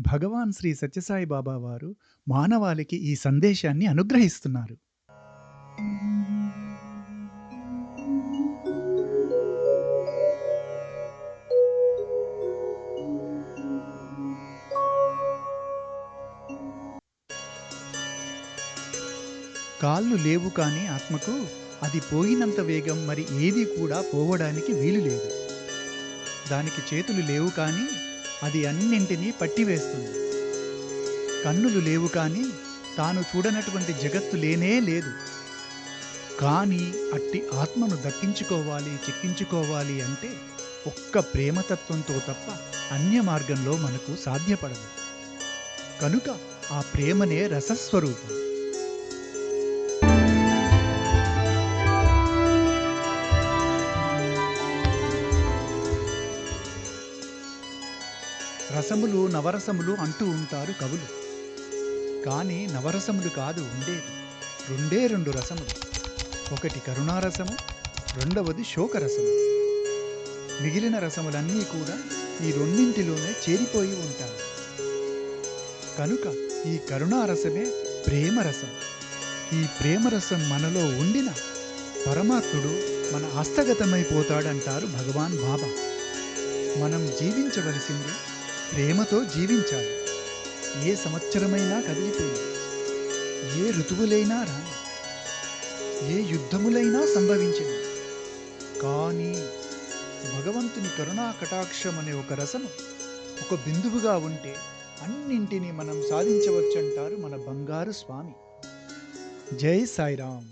భగవాన్ శ్రీ సత్యసాయి బాబా వారు మానవాళికి ఈ సందేశాన్ని అనుగ్రహిస్తున్నారు. కాళ్ళు లేవు కానీ ఆత్మకు అది పోయినంత వేగం మరి ఏది కూడా పోవడానికి వీలు లేదు. దానికి చేతులు లేవు కానీ అది అన్నింటినీ పట్టివేస్తుంది. కన్నులు లేవు కానీ తాను చూడనటువంటి జగత్తు లేనే లేదు. కానీ అట్టి ఆత్మను దక్కించుకోవాలి, చిక్కించుకోవాలి అంటే ఒక్క ప్రేమతత్వంతో తప్ప అన్య మార్గంలో మనకు సాధ్యపడదు. కనుక ఆ ప్రేమనే రసస్వరూపం. రసములు, నవరసములు అంటూ ఉంటారు కవులు. కానీ నవరసములు కాదు ఉండేది. రెండే రెండు రసములు. ఒకటి కరుణారసము, రెండవది శోకరసము. మిగిలిన రసములన్నీ కూడా ఈ రెండింటిలోనే చేరిపోయి ఉంటాయి. కనుక ఈ కరుణారసమే ప్రేమరసం. ఈ ప్రేమరసం మనలో ఉండిన పరమాత్ముడు మన హస్తగతమైపోతాడంటారు భగవాన్ బాబా. మనం జీవించవలసింది ప్రేమతో జీవించాలి. ఏ సంవత్సరమైనా కదిలిపోయి, ఏ ఋతువులైనా రాని, ఏ యుద్ధములైనా సంభవించను కానీ భగవంతుని కరుణా కటాక్షం అనే ఒక రసము ఒక బిందువుగా ఉంటే అన్నింటినీ మనం సాధించవచ్చంటారు మన బంగారు స్వామి. జై సాయిరామ్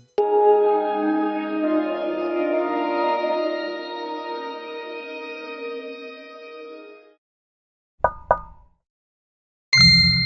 you